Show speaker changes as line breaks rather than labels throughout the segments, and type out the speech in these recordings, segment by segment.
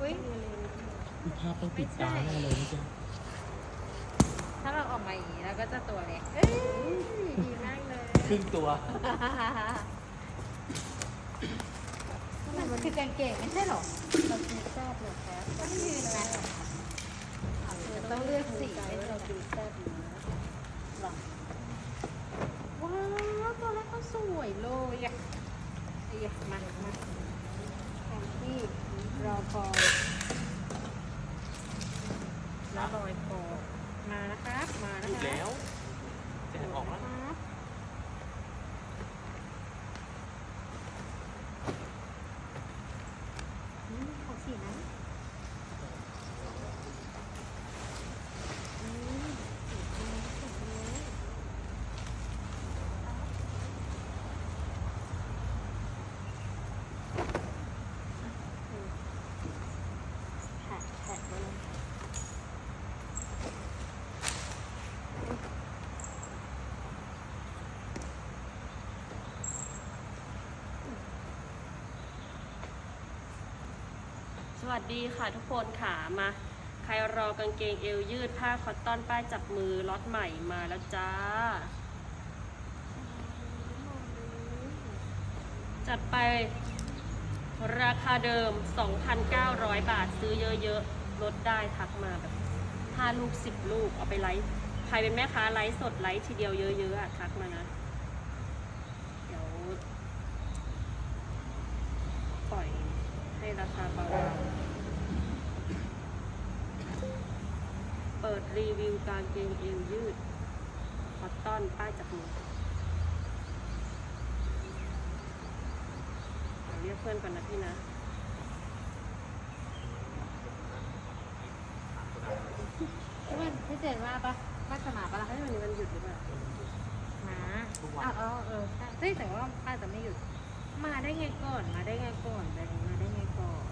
อุ้ย
มีภาพต้องติดตาแน่เลยนะจ๊ะ
ถ้าเราออกมาอย่างนี้เราก็จะตัวเล็กเอ้ยดีมากเลย
ครึ่งตัว
มันคือกางเกงไม่ใช่หรอเราซื้อแซ่บเลยครับต้องยืนไหมเราต้องเลือกสีให้เราดูแซ่บนะหรอว้าวตัวแรกเขาสวยเลยอะเอียมามาแทนที่ รอคอยรอคอยคอมานะครับ มานะ
พูด
คะ
แล้วจะออกแล้ว
ครับอืมขอสีนะอืมสีนี้สีนี้แท็กแท็กมาเลย
ส วัสดีค่ะทุกคนค่ะมา ใครรอกางเกงเอวยืดผ้าคอตตอนป้ายจับมือล็อตใหม่มาแล้วจ้า จัดไปราคาเดิม 2,900 บาทซื้อเยอะๆ ลดได้ทักมาแบบ5ลูก10ลูกเอาไปไลฟ์ใครเป็นแม่ค้าไลฟ์สดไลฟ์ทีเดียวเยอะๆอะทักมานะ เดี๋ยว ปล่อยให้ราคาเบา รีวิวกางเกงเอวยืดคอตตอนป้ายจับมือเดี๋ยวเรียกเพื่อนก่อนนะพี่นะ
พี่วันพี่เจนว่าปะว่าจะมาปะล่ะ
เฮ้ยวันนี้มันหยุดหรือเปล่า
มาอ้าวเออเออใช่เฮ้ยแต่ว่าป้าจะไม่หยุด มาได้ไงก่อน มาได้ไงก่อนแบบนี้มาได้ไงก่อน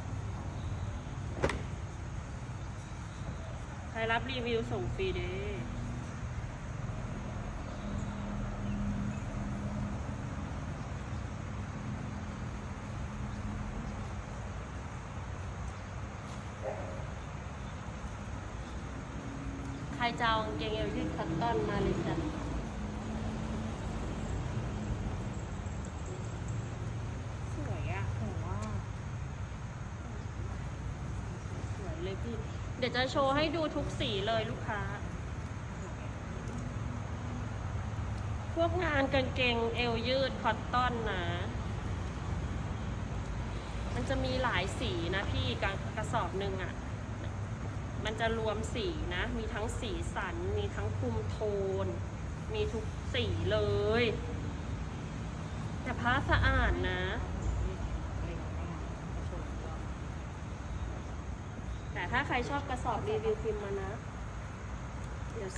ใครรับรีวิวส่งฟรีเด้ใครจะเอากางเกงเอวยืดคอตตอนมาเลยจ้ะ
สวยอะหนูว่า
สวยเลยพี่ เดี๋ยวจะโชว์ให้ดูทุกสีเลยลูกค้า พวกงานกางเกงเอวยืดคอตตอนนะ มันจะมีหลายสีนะพี่กระกระสอบหนึ่งอะ่ะ มันจะรวมสีนะ มีทั้งสีสัน มีทั้งคุมโทน มีทุกสีเลย แต่ผ้าสะอาดนะ แต่ถ้าใครชอบกระสอบรีวิวพิมพ์มานะ เดี๋ยว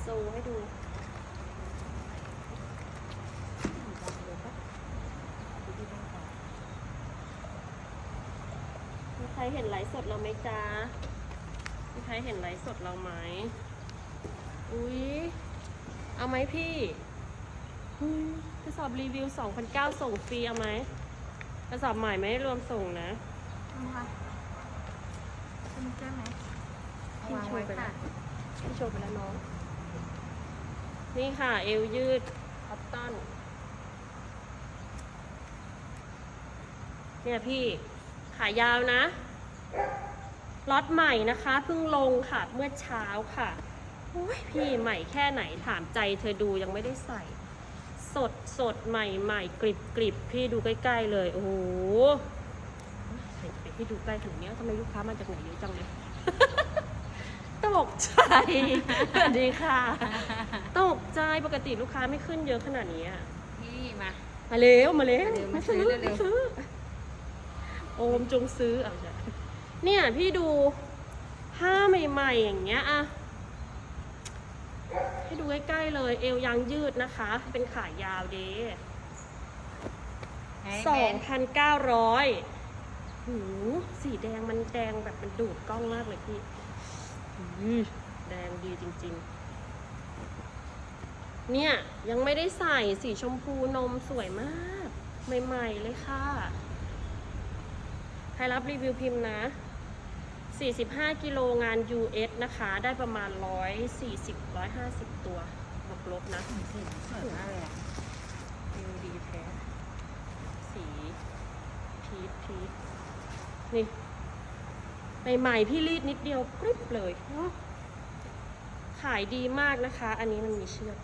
โซให้ดูมีใครเห็นไลฟ์สดเราไหมจ๊ะมีใครเห็นไลฟ์สดเราไหม อุ๊ย เอาไหมพี่กระสอบรีวิว2,009ส่งฟรีเอาไหมกระสอบใหม่ไม่ได้รวมส่งนะ
นะคะ คุณแก้ไหม
พี่
วาง
โช
ไว้
ว์ไปแล้
ค่ะ
วพี่โชว์ไปแล้วน้อง นี่ค่ะ เอวยืดคอตตอน เนี่ยพี่ ขายาวนะ ล็อตใหม่นะคะ เพิ่งลงค่ะ เมื่อเช้าค่ะโอ้ยพี่ใหม่แค่ไหนถามใจเธอดูยังไม่ได้ใส่ สดสดใหม่ใหม่กริบกริบพี่ดูใกล้ ๆ เลย โอ้โหใส่ไป ที่ดูใกล้ถึงเนี้ยทำไมลูกค้ามาจากไหนเยอะจังเลย ตกใจสวัสดีค่ะ ตกใจปกติลูกค้าไม่ขึ้นเยอะขนาดนี้อะ
พี่มา
มาเร็วมาเร็ว
มาเร็วมาซื้อเร็วๆ
มาซื้อโอมจงซื้อเอาจ้ะเนี่ยพี่ดูผ้าใหม่ๆอย่างเงี้ยอะให้ดูใกล้ๆเลย เอวยางยืดนะคะ เป็นขายาวเด้
ให้
สอ
เบ
ง
น
พันเก้าร้อย หูสีแดงมันแดงแบบมันดูดกล้องมากเลยพี่หูแดงดีจริง ๆ เนี่ยยังไม่ได้ใส่สีชมพูนมสวยมาก ใหม่ ๆ เลยค่ะ ใครรับรีวิวพิมพ์นะ 45 กิโลงาน US นะคะ ได้ประมาณ 140 150 ตัวบวกลบนะ
สีสวยมากเลยอะ
วิวดีแท้ สี พีชพีช นี่ใหม่ๆพี่รีดนิดเดียวกริบเลยขายดีมากนะคะ อันนี้มันมีเชือก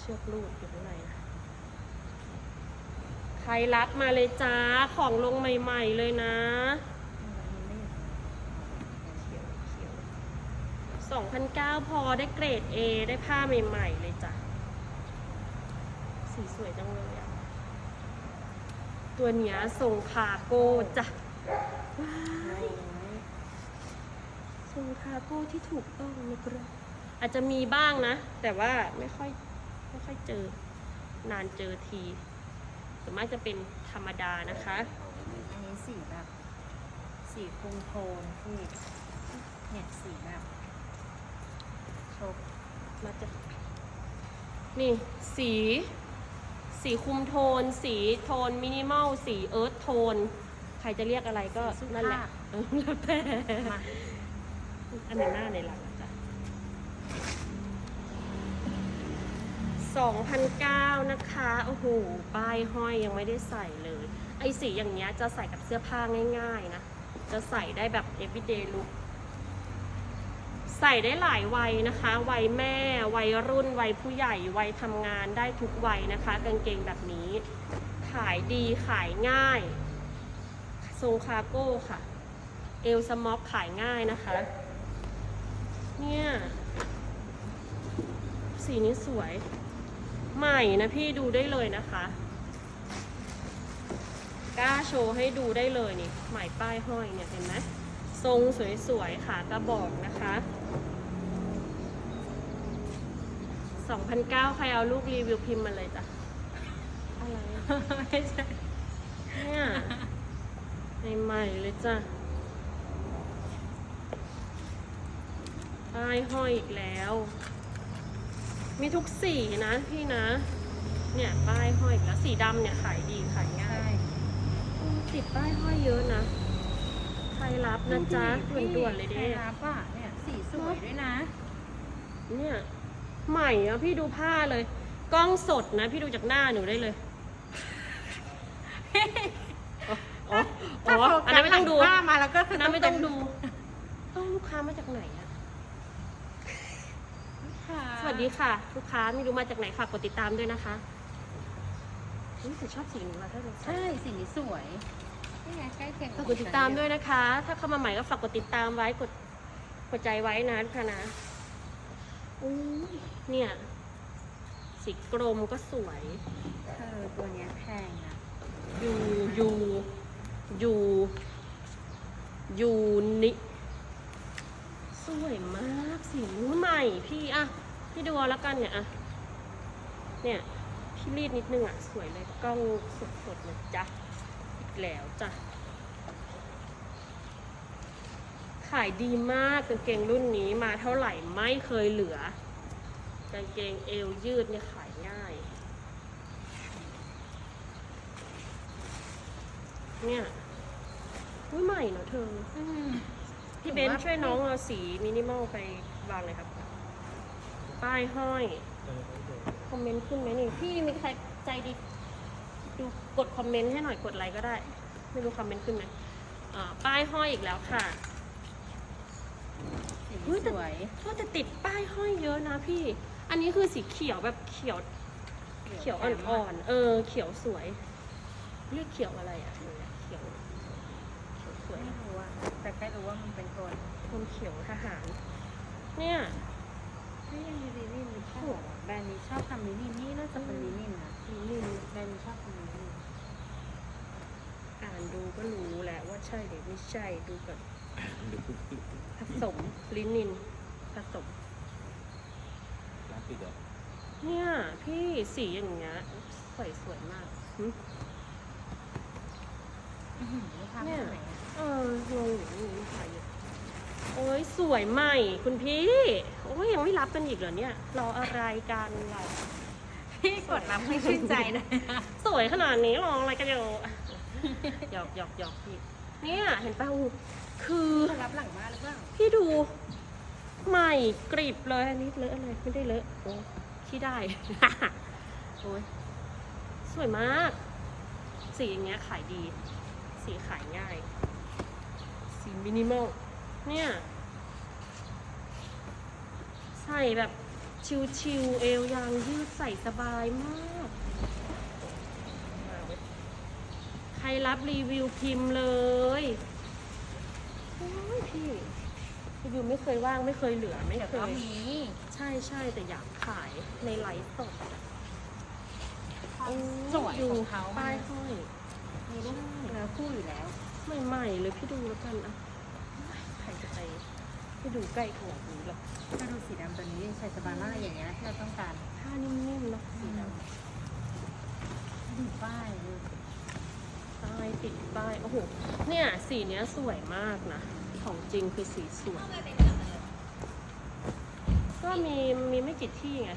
เชือกลูดอยู่ข้างในนะใครรับมาเลยจ้าของลงใหม่ๆเลยนะสองพันเก้าพอได้เกรด A ได้ผ้าใหม่ๆเลยจ้ะ สีสวยจังเลยอะตัวเนี้ยทรงคาโก้จ้ะ ว้ายทรงคาโก้ที่ถูกต้องนะครับอาจจะมีบ้างนะ แต่ว่าไม่ค่อยไม่ค่อยเจอ นานเจอทีส่วนมากจะเป็นธรรมดานะคะ
อันนี้สีแบบสีคุมโทนที่เนี่ยสีแบบชบ
มาจะนี่สี สีคุมโทน สีโทนมินิมอล สีเอิร์ธโทน ครจะเรียกอะไรก็นั่นแหละเออแล้วแต่
มา
อันไหนหน้าในหลังจ้ะสองพันเก้านะคะ โอ้โห ป้ายห้อยยังไม่ได้ใส่เลย ไอ้สีอย่างเงี้ยจะใส่กับเสื้อผ้าง่าย ๆ นะ จะใส่ได้แบบ everyday look ใส่ได้หลายวัยนะคะ วัยแม่ วัยรุ่น วัยผู้ใหญ่ วัยทำงานได้ทุกวัยนะคะ กางเกงแบบนี้ ขายดีขายง่าย ทรงคาร์โก้ค่ะ เอลสม็อกขายง่ายนะคะ เนี่ย สีนี้สวย ใหม่นะพี่ดูได้เลยนะคะกล้าโชว์ให้ดูได้เลยนี่ใหม่ป้ายห้อยเนี่ยเห็นไหมทรงสวยๆขากระบอกนะคะ2,009ใครเอาลูกรีวิวพิมพ์มาเลยจ้ะ อะไรอะ
ไม่ใช่
เนี่ย ใหม่ๆเลยจ้ะป้ายห้อยอีกแล้ว มีทุกสีนะพี่นะ เนี่ยป้ายห้อยอีกแล้วสีดำเนี่ยขายดีขายง่า
ใช่
ยอืมติดป้ายห้อยเยอะนะ ใครรับนะจ๊ะด่วนๆเลย
ใคร
เด้
รับอะเนี่ยสีสวยด้วยนะ
เนี่ยใหม่อะพี่ดูผ้าเลย กล้องสดนะ พี่ดูจากหน้าหนูได้เลย อ๋ออ๋ออ๋ออันนั้นไม่ต้องดู
ถ้าโฟกัสหลัผ้ามาแล้วก็
อันนั้นไม่ต้องดูต้องลูกค้ามาจากไหนอะ
ค่ะ
สวัสดีค่ะ ลูกค้าไม่รู้มาจากไหนฝากกดติดตามด้วยนะคะอุ๊ยแต่ชอบสีนี้มาถ้าเราใส่
ใช่สีนี้สวยนี่ไงใกล้เคียง
ฝากกดติดตามด้วยนะคะ ถ้าเข้ามาใหม่ก็ฝากกดติดตามไว้กดกดใจไว้นะค่ะนะอุ้ยเนี่ย สีกรมก็สวย
เธอตัวเนี้ยแพงนะ
ยูยู ยูยูนิสวยมากสีนู้ใหม่พี่อะพี่ดูแล้วกันเนี่ยอะเนี่ยพี่รีดนิดนึงอะสวยเลยกล้องสดๆเลยจ้ะอีกแล้วจ้ะขายดีมากกางเกงรุ่นนี้มาเท่าไหร่ไม่เคยเหลือกางเกงเอวยืดเนี่ยขายง่าย เนี่ย อุ้ยใหม่เนอะเธอ พี่เบนซ์ช่วยน้องเอาสีมินิมอลไปวางเลยครับ ป้ายห้อย คอมเมนต์ขึ้นไหมนี่ พี่มีใครใจดี ดูกดคอมเมนต์ให้หน่อยกดไลค์ก็ได้ ไม่รู้คอมเมนต์ขึ้นไหมอ่าป้ายห้อยอีกแล้วค่ะ
สี
เฮ้ยแต่
สวย
ก็จะติดป้ายห้อยเยอะนะพี่ อันนี้คือสีเขียวแบบเขียว เขียวอ่อนๆ เออ เขียวสวย เรียกเขียวอะไรอะเนี่ยเขียวเขีย วสวย
ไม่รู้อะแต่แค่รู้ว่ามันเป็นตัว
คนเขียวทหาร เนี่ย
นี่ยังมีลินินใช่เหรอแบรนด์นี้ชอบทำลินินนี่น่าจะเป็นลินินนะ
นี่
แบรนด์นี้ชอบทำลินิน
อ่านดูก็รู้แหละว่าใช่หรือไม่ใช่ดูแบบ
เดี๋ยวปุ๊บปุ๊บ
ผสมลินินผสม
ร้านปิดเหรอ
เนี่ยพี่สีอย่างเงี้ยสวยสวยมากหึ
อื้อหือลูกค้ามาจากไหนอะ
เอองงอยู่นี่ลูกค้าเยอะโอ้ยส วยใหม่คุณพี่ โอ้ยยังไม่รับกันอีกเหรอเนี่ย รออะไรกันเรา
พี่กดรับให้ชื่นใจนะ
สวยขนาดนี้รออะไรกันอยู่หยอกหยอกหยอกพี่ เนี่ยเห็นป่ะอู้คือ
มารับหลังมาหรือเปล่า
พี่ดู ใหม่กริบเลยอันนี้เลอะอะไรไม่ได้เลอะโอ้ที่ได้โอ้ยสวยมาก สีอย่างเงี้ยขายดี สีขายง่าย สีมินิมอลเนี่ย ใส่แบบชิวๆเอวยางยืดใส่สบายมากมาเว้ยใครรับรีวิวพิมพ์เลยโอ้ยพี่รีวิวไม่เคยว่างไม่เคยเหลือไม่
เดี๋ยว
เค
ก็
ย
มี
ใช่ใช่แต่อยากขายในไลฟ์สดอะโอ้
สวย
ดู
ของเขา
ป้ายห้อย
มีลูกเนื้อคู่อยู่แล้ว
ใหม่ๆเลยพี่ดูแล้วกันอะใครจะไป พี่ดูใกล้ขนาดนี้หรอก
ถ้าดูสีดำตัวนี้ใส่สบายมากเลยอย่างเงี้ยนะที่เราต้องการ
ผ้านิ่มๆเนาะสีด
ดูป้ายดูำ
ป้ายติดป้ายโอ้โหเนี่ยสีเนี้ยสวยมากนะ ของจริงคือสีสวย ก็มีมีไม่กี่ที่ไง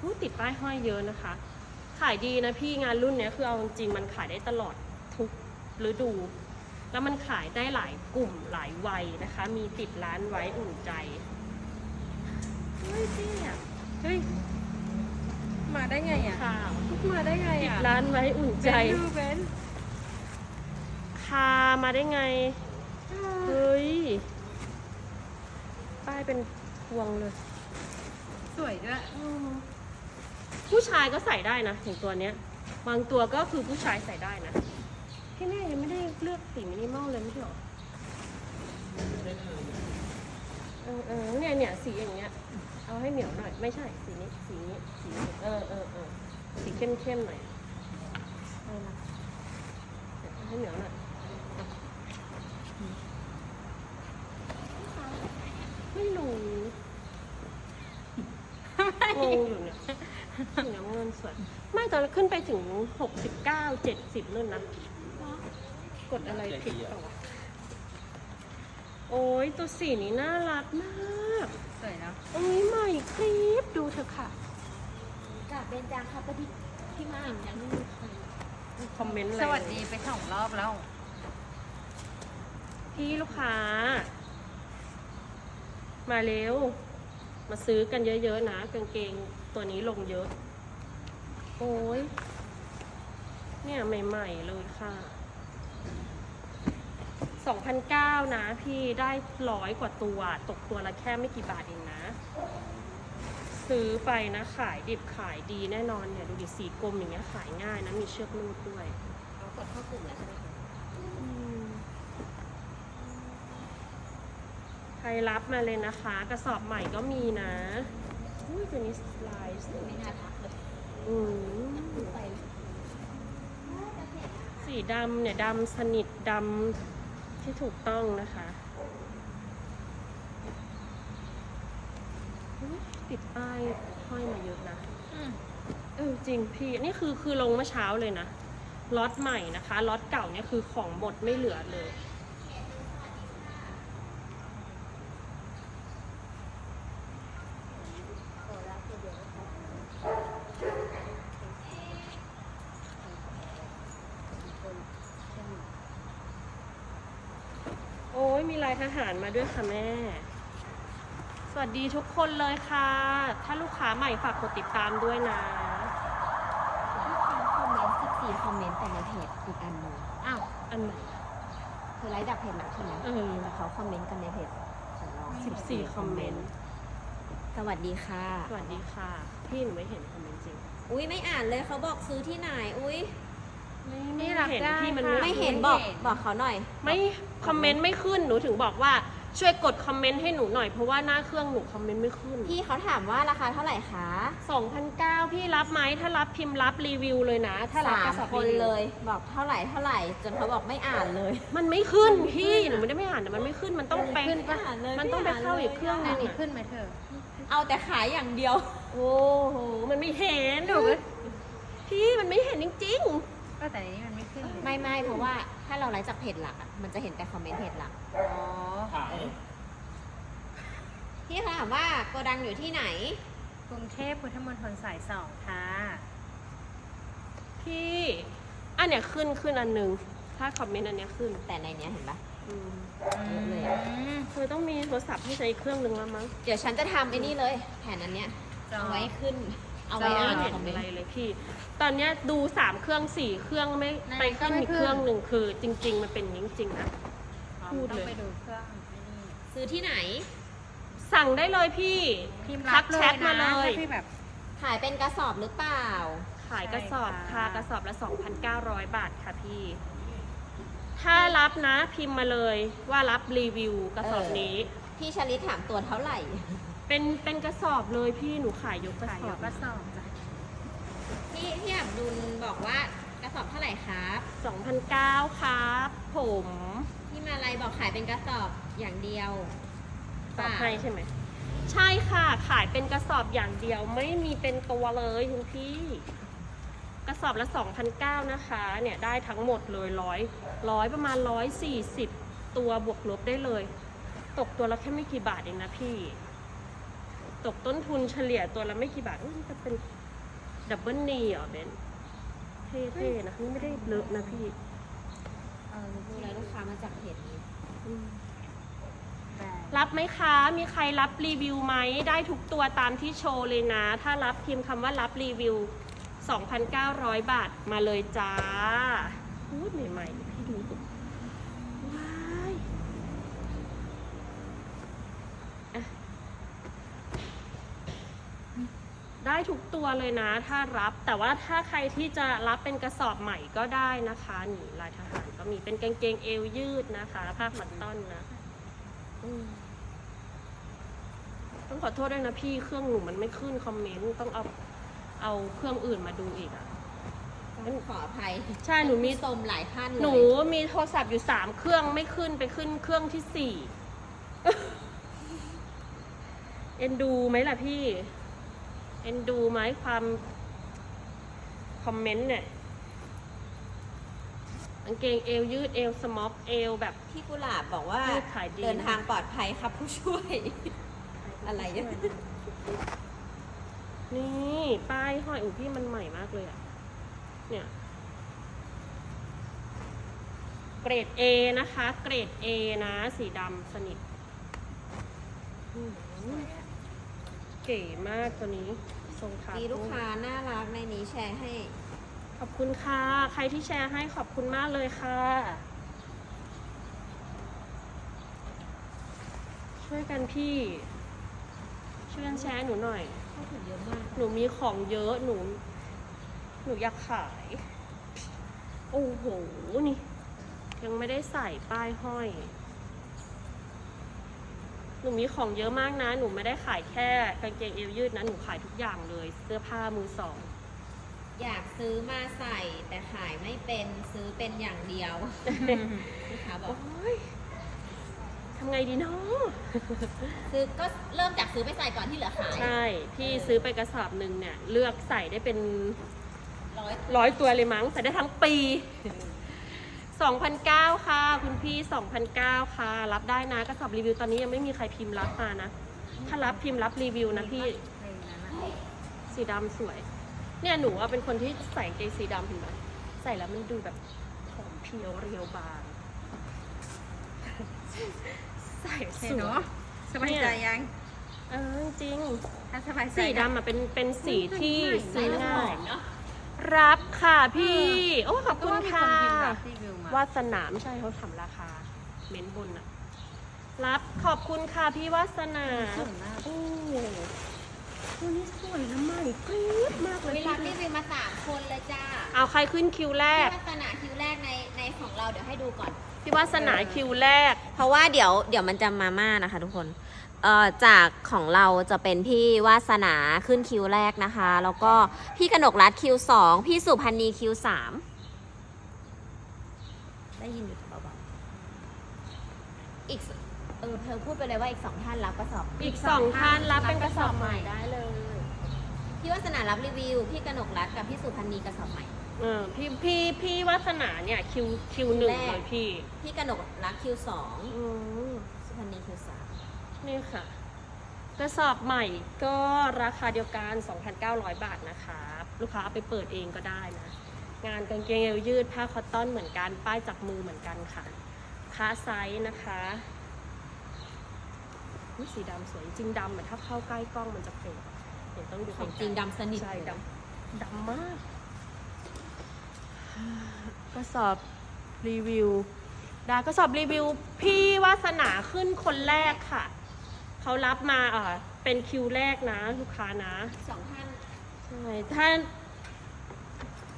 อู้ติดป้ายห้อยเยอะนะคะ ขายดีนะพี่งานรุ่นเนี้ยคือเอาจริงๆมันขายได้ตลอดทุกฤดู แล้วมันขายได้หลายกลุ่มหลายวัยนะคะ มีติดร้านไว้อุ่นใจ เฮ้ยพี่อะเฮ้ย
มาได้ไงอะ
ข่าว
มาได้ไง
ติด
อะ
ร้านไว้อุ่นใจ
ดูเบน
คามาได้ไง เฮ้ย ป้ายเป็นพวงเลย
สวยด้วย
อืม ผู้ชายก็ใส่ได้นะอย่างตัวเนี้ย บางตัวก็คือผู้ชายใส่ได้นะ พี่แม่ยังไม่ได้เลือกสีมินิมอลเลยไม่ใช่หรอเออเออเนี่ยเนี่ยสีอย่างเงี้ย เอาให้เหนียวหน่อย ไม่ใช่สีนี้สีนี้สีนี้เออเออเออสีเข้มเข้มๆหน่อยเอาละเอาให้เหนียวหน่อยไม่รู้งงอยู่เนี่ย สีน้ำเงินสวย ไม่ตอนขึ้นไปถึงหกสิบเก้าเจ็ดสิบนู่นนะ กดอะไรผิดเปล่าวะโอ้ยตัวสีนี้น่ารักมาก
สวยเนาะ
โอ้ยใหม่คลิปดูเถอะค่ะ
กับเบนจางครับพอดีพี่มาอ่านยังไม่มีใคร
คอมเมนต์อะไร
สวัสดีไปสองรอบแล้ว
พี่ลูกค้า มาเร็ว มาซื้อกันเยอะๆนะกางเกง ตัวนี้ลงเยอะ โอ้ย เนี่ยใหม่ ๆ เลยค่ะ 2,009นะพี่ได้ร้อยกว่าตัว ตกตัวละแค่ไม่กี่บาทเองนะ ซื้อไปนะขายดิบขายดีแน่นอนเนี่ย ดูดิสีกลมอย่างเงี้ยขายง่ายนะ มีเชือกลูดด้วย
เรากดเข้ากลุ่มแล้วใช่ไหมคะ
ใครรับมาเลยนะคะ กระสอบใหม่ก็มีนะ อุ้ยตัวนี้ลายสวย
ไม่น่าทักเลย
อืม
ดูไป
สีดำเนี่ยดำสนิทดำที่ถูกต้องนะคะอุ๊ยติดป้ายห้อยมาเยอะนะ
อืม
เออจริงพี่นี่คือคือลงเมื่อเช้าเลยนะล็อตใหม่นะคะล็อตเก่าเนี่ยคือของหมดไม่เหลือเลย โอ้ยมีลายท หารมาด้วยค่ะแม่ สวัสดีทุกคนเลยค่ะ ถ้าลูกค้าใหม่ฝากกดติดตามด้วยนะ
ลูกค้าคอมเมนต์14คอมเมนต์แต่ในเพจอีกอันหนึ่ง
อ้าวอันไหน
เธอไลฟ์ดักเพจหลักใช่ไหม
เออ
แต่เขาคอมเมนต์กันในเพจของเรา
14คอมเมนต์
สวัสดีค่ะ
สวัสดีค่ะ พี่หนูไม่เห็นคอมเมนต์จริง
อุ้ยไม่อ่านเลยเขาบอกซื้อที่ไหน อุ้ย
ไม่ไม่เห็นพี่มัน
ไม่เห็นบอกบอกเขาหน่อย
ไม่คอมเมนต์ไม่ขึ้นหนูถึงบอกว่าช่วยกดคอมเมนต์ให้หนูหน่อยเพราะว่าหน้าเครื่องหนูคอมเมนต์ไม่ขึ้น
พี่เขาถามว่าราคาเท่าไหร่คะ
2,009พี่รับไหมถ้ารับพิมพ์รับรีวิวเลยนะ ถ้ารับ
สากม
ระสอบ
คน
รีวิว
เลยบอกเท่าไหร่เท่าไหร่ จนเขาบอกไม่อ่านเลย
มันไม่ขึ้นพี่หนูไม่ได้ไม่อ่านแต่มันไม่ขึ้นมันต้องไป
ขึ้นปะ
อ่านเลย
มันต้องไปเข้าอีกเครื่อง
อั
นึ
น
ง
นี้
อะ
ขึ้นไหมเธอ
เอาแต่ขายอย่างเดียว
โอ้โหมันไม่เห็นหนูพี่มันไม่เห็นจริง
ก็แต่อันนี้มันไม่ขึ้นเลย
ไม่ไม่เพราะว่าถ้าเราไลฟ์จากเพจหลักอะมันจะเห็นแต่คอมเมนต์เพจหลัก
อ๋อ
ขาย
พี่เขาถามว่าโกดังอยู่ที่ไหน
กรุงเทพพุทธมณฑลสายสองค่ะ
พี่อันเนี้ยขึ้นขึ้นอันหนึง ถ้าคอมเมนต์อันเนี้ยขึ้น
แต่ในเนี้ยเห็นปะ
อืม
เยอะเลย
คือต้องมีโทรศัพท์ที่ใช้เครื่องหนึ่งแล้วมั้ง
เดี๋ยวฉันจะทำไอ้นี่เลย แผ่นอันเนี้ย
จอ
เอาไว้ขึ้น เอาไว้
ไม่
อ่าน
เห็น
คอมเมน
อะไร
ต์
เลยพี่ ตอนเนี้ยดูสามเครื่องสี่เครื่องไม่
ไหน
ไปขึ้น
ก็ไม่
อีก
ขึ้น
เครื่องหนึ่งคือ จริง ๆ มันเป็นอย่างนี้จริงๆนะ พูด
ต้อ
เล
ง
ย
ไปดูเครื่องไอ้นี่
ซื้อที่ไหน
สั่งได้เลยพี่
พิมพ์
ทั
รับ
ก
เล
แช
ย
ทมา
นะ
เลย
ถ้าพี่แบบ
ขายเป็นกระสอบหรือเปล่า
ขายกระสอบ
ใช่
ค่ะ
ค่ะ
กระสอบละ 2,900 บาทค่ะพี่ ถ้ารับนะพิมพ์มาเลยว่ารับรีวิวกระสอบนี้
พี่ชลิดถามตัวเท่าไหร่
เป็นเป็นกระสอบเลยพี่หนูขายยกกระ
ขาย
ส
ย
อบ
กกระสอบจ้ะ
พี่พี่อับดุลบอกว่ากระสอบเท่าไหร่ครับ
2,900ครับผม
พี่มาลัยบอกขายเป็นกระสอบอย่างเดียว
ตอบให้ใช่ไหม ใช่ค่ะ ขายเป็นกระสอบอย่างเดียวไม่มีเป็นตัวเลยคุณพี่ กระสอบละ2,009นะคะ เนี่ยได้ทั้งหมดเลยร้อยร้อยประมาณ 140 ตัวบวกลบได้เลย ตกตัวละแค่ไม่กี่บาทเองนะพี่ ตกต้นทุนเฉลี่ยตัวละไม่กี่บาทอุ๊ยมันจะเป็น ดับเบิลนีเหรอเบนเท่ๆนะนี่ไม่ได้เลอะนะพี่
เออ
ดูแลลูกค้ามาจากเพจนี้
อืม
แบรนด์
รับไหมคะ มีใครรับรีวิวไหม ได้ทุกตัวตามที่โชว์เลยนะ ถ้ารับพิมพ์คำว่ารับรีวิว 2,900 บาทมาเลยจ้าพูดใหม่ๆพี่ดูสิว้ายอะ ได้ทุกตัวเลยนะ ถ้ารับ แต่ว่าถ้าใครที่จะรับเป็นกระสอบใหม่ก็ได้นะคะนี่ลายทหารก็มีเป็นกางเกงเอวยืดนะคะผ้ามัดต้อนนะอืมต้องขอโทษด้วยนะพี่เครื่องหนูมันไม่ขึ้นคอมเมนต์ต้องเอาเอาเครื่องอื่นมาดูอีกอะ
ต้องขออภัย
ใช่หนูมี
สมหลายท่านเลย
หนูมีโทรศัพท์อยู่สามเครื่องไม่ขึ้นไปขึ้นเครื่องที่สี่เอ็นดูไหมล่ะพี่ เอ็นดูไหมความคอมเมนต์เนี่ยกางเกงเอวยืดเอวสม็อกเอวแบบ
พี่กุหลาบบอกว่า
ยืดขายดี
เดินทางปลอดภัยครับผู้ช่วย อะไรเนี่ย
นี่ป้ายห้อยอุ้ยพี่มันใหม่มากเลยอะเนี่ย เกรด A นะคะ เกรด A นะ สีดำสนิทอืม เก๋มากตัวนี้ทรงขา
มีลูกค้าน่ารักในนี้แชร์ให้
ขอบคุณค่ะ ใครที่แชร์ให้ขอบคุณมากเลยค่ะ ช่วยกันพี่ ช่วยกันแชร์หนูหน่อย
เข้าถึงเยอะมาก
หนูมีของเยอะหนู หนูอยากขาย โอ้โห นี่ ยังไม่ได้ใส่ป้ายห้อย หนูมีของเยอะมากนะ หนูไม่ได้ขายแค่กางเกงเอวยืดนะ หนูขายทุกอย่างเลย เสื้อผ้ามือสอง
อยากซื้อมาใส่แต่ขายไม่เป็นซื้อเป็นอย่างเดียวลูกค้าบอก
โอ้ยทำไงดีเนาะ
ซื้อก็เริ่มจากซื้อไปใส่ก่อนที่เหลือขาย
ใช่ พี่ซื้อไปกระสอบหนึ่งเนี่ย เลือกใส่ได้เป็น
ร้อย
ร้อยตัวเลยมั้งใส่ได้ทั้งปี 2,009ค่ะ คุณพี่2,009ค่ะ รับได้นะกระสอบรีวิวตอนนี้ยังไม่มีใครพิมพ์รับมานะ ถ้ารับพิมพ์รับรีวิวนะพี่
ในนั้นอะ
สีดำสวย เนี่ยหนูว่าเป็นคนที่ใส่กางเกงสีดำเห็นไหมใส่แล้วมันดูแบบผอมเพรียวเรียวบาง ใส่ส
เห็น
วย
เนาะสบายใจยัง
เออจริง
ถ้าสบายใจ
สีดำอะเป็นเป็นสีที่ซื้อง่าย
เนาะ
รับ ค่ะพี่ โอ้ขอบ
ก็
คุณ
ว่ามี
ค่ะ
นพิมพ์รับรีวิวมาวา
สนาไม่ใช่เขาทำราคา เม้นบนอะรับขอบคุณค่ะพี่วาสนา
สวยมาก
โอ้ตัวนี้สวยนะใหม่กรี๊ดมากเลย
เวลารีวิวมาสามคนเลยจ้า
เอาใครขึ้นคิวแรก
พี่ลักษณะคิวแรกในในของเราเดี๋ยวให้ดูก่อน
พี่วาสนาคิวแรก
เพราะว่าเดี๋ยวเดี๋ยวมันจะมาม่านะคะทุกคน เอ่อจากของเราจะเป็นพี่วาสนาขึ้นคิวแรกนะคะ แล้วก็พี่กนกรัฐคิวสองพี่สุพันธ์นีคิวสามได้ยินอยู่เบาๆอีกสเออเธอพูดไปเลยว่าอีกสองท่านรับกระสอบ
อีกสองท่านรับเป็นกระสอบใหม่ได้เลย
พี่วาสนารับรีวิว พี่กนกรัฐกับพี่สุพันธ์นีกระสอบใหม่
เออพี่พี่พี่วาสนาเนี่ยคิวคิวหนึ่ง
แรก
เลยพี่
พี่กนกรัฐคิวสอง
อืม
สุพันธ์นีคิวสาม
นี่ค่ะกระสอบใหม่ก็ราคาเดียวกัน 2,900 บาทนะคะลูกค้าเอาไปเปิดเองก็ได้นะ งานกางเกงเอวยืดผ้าคอตตอนเหมือนกัน ป้ายจับมือเหมือนกันค่ะค้าไซส์นะคะอุ๊ยสีดำสวยจริงดำอะถ้าเข้าใกล้กล้องมันจะเฟดเดี๋ยวต้องดู
ของจริงดำสนิท
ใช่ดำดำมากก็สอบรีวิวดาก็สอบรีวิวพี่วาสนาขึ้นคนแรกค่ะ เขารับมาเอ่อเป็นคิวแรกนะ ลูกค้านะ
สองท่าน
ใช่ถ้า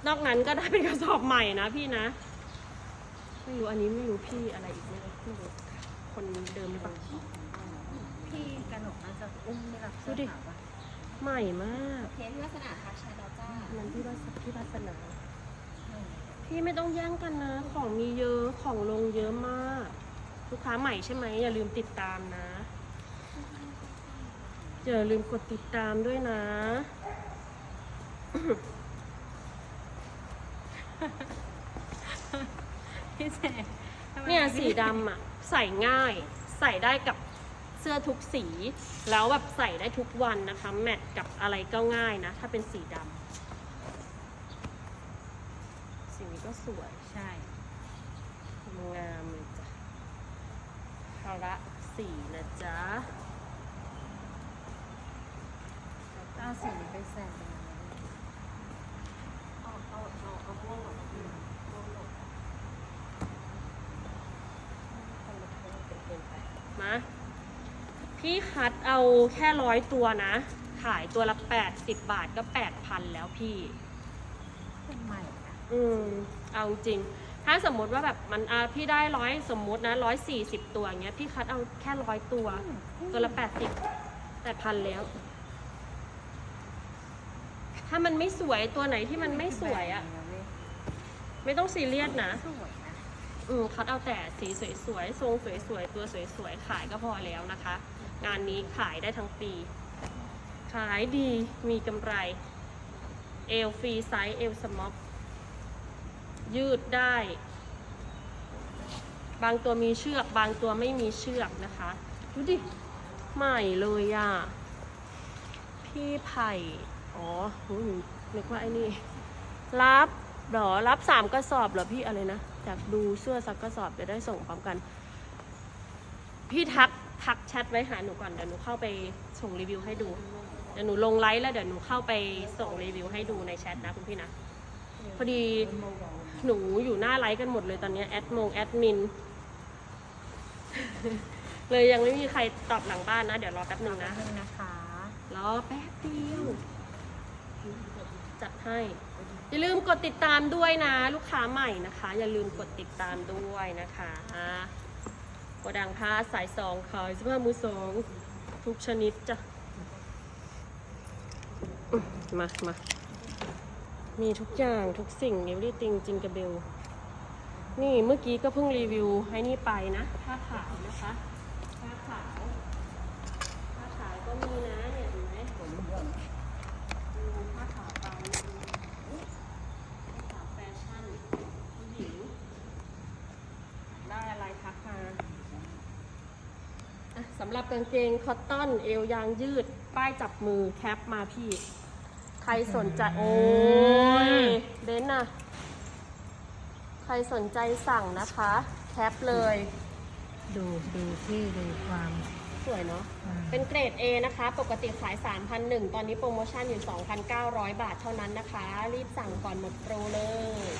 นอกนั้นก็ได้เป็นกระสอบใหม่นะพี่นะ ไม่รู้อันนี้ไม่รู้พี่อะไรอีกไม่รู้ไม่รู้คนเดิมหรือเปล่า
พี่กนกน่าจะอุ้มได้รับเสื้อขาวปะ
ใหม่มาก
เคสที่วาสนาทักแชทแล้วจ้า
นั้นพี่วาสพี่วาสนาพี่ไม่ต้องแย่งกันนะ ของมีเยอะของลงเยอะมาก ลูกค้าใหม่ใช่ไหมอย่าลืมติดตามนะ อย่าลืมกดติดตามด้วยนะ
พี่เจทำไม
เนี่ยสีดำอะ ใส่ง่าย ใส่ได้กับเสื้อทุกสี แล้วแบบใส่ได้ทุกวันนะคะ แมทกับอะไรก็ง่ายนะ ถ้าเป็นสีดำสีนี้ก็สวย
ใช่
งามเลยจ้ะคาระสีนะจ๊ะ
เอาสีไปแซม
เอาเอาเอาเอาม่วงออกมาพี่ม่วงออมาพี่คัดเอาแค่ร้อยตัวนะ ขายตัวละ80บบาทก็8,000แล้วพี่
เป็นใหม่นะ
อืมเอาจริง ถ้าสมมติว่าแบบมันอะพี่ได้ร้อยสมมตินะร้อยสี่สิบตัวเงี้ยพี่คัดเอาแค่ร้อยตัว ตัวละแปดสิบแปดพันแล้ว ถ้ามันไม่สวยตัวไหนที่มันไม่สวยอะ่ะไม่ต้องซีเรียสนะ
สวยนะ
อืมคัดเอาแต่สีสวยๆทรงสวยๆตัวสวยๆขายก็พอแล้วนะคะ งานนี้ขายได้ทั้งปี ขายดีมีกำไรเอลฟรีไซส์เอลสม็อกยืดได้ บางตัวมีเชือก บางตัวไม่มีเชือกนะคะ ดูดิ ใหม่เลยอะ พี่ไผ่ อ๋อหูหนูนึกว่าไอ้นี่ รับเหรอ รับสามกระสอบเหรอพี่อะไรนะอยากดูเสื้อสักกระสอบจะได้ส่งพร้อมกัน พี่ทักทักแชทไว้หาหนูก่อนเดี๋ยวหนูเข้าไปส่งรีวิวให้ดูเดี๋ยวหนูลงไลฟ์แล้วเดี๋ยวหนูเข้าไปส่งรีวิวให้ดูในแชทนะคุณพี่นะพอดีหนูอยู่หน้าไลฟ์กันหมดเลยตอนเนี้ยแอดมงแอดมินเลยยังไม่มีใครตอบหลังบ้านนะ เดี๋ยวรอแป๊บหนึ่งนะ
นึงนะคะ
รอแป๊บเดียว จัดให้ อย่าลืมกดติดตามด้วยนะ ลูกค้าใหม่นะคะ อย่าลืมกดติดตามด้วยนะคะกระดังผ้าสายสองขายเสื้อมือสองทุกชนิดจ้ะมามามีทุกอย่างทุกสิ่ง everything จิงกระเบล นี่เมื่อกี้ก็เพิ่งรีวิวให้นี่ไปนะผ้าขาวนะคะผ้าขาวผ้าขาวก็มีนะเนี่ยเห็นไหมดูผ้าขาวไปดูผ้าขาวแฟชั่นผู้หญิงได้อะไรทักมาอะสำหรับกางเกงคอตตอนเอวยางยืด ป้ายจับมือแคปมาพี่ ใครสนใจ โอ้ยเบนน่ะ ใครสนใจสั่งนะคะ แคปเลย
ดูดูที่ดูความ
สวยเนาะ
อ่า
เป็นเกรด A นะคะ ปกติขาย 3,001 ตอนนี้โปรโมชั่นอยู่ 2,900 บาทเท่านั้นนะคะ รีบสั่งก่อนหมดโปรเลย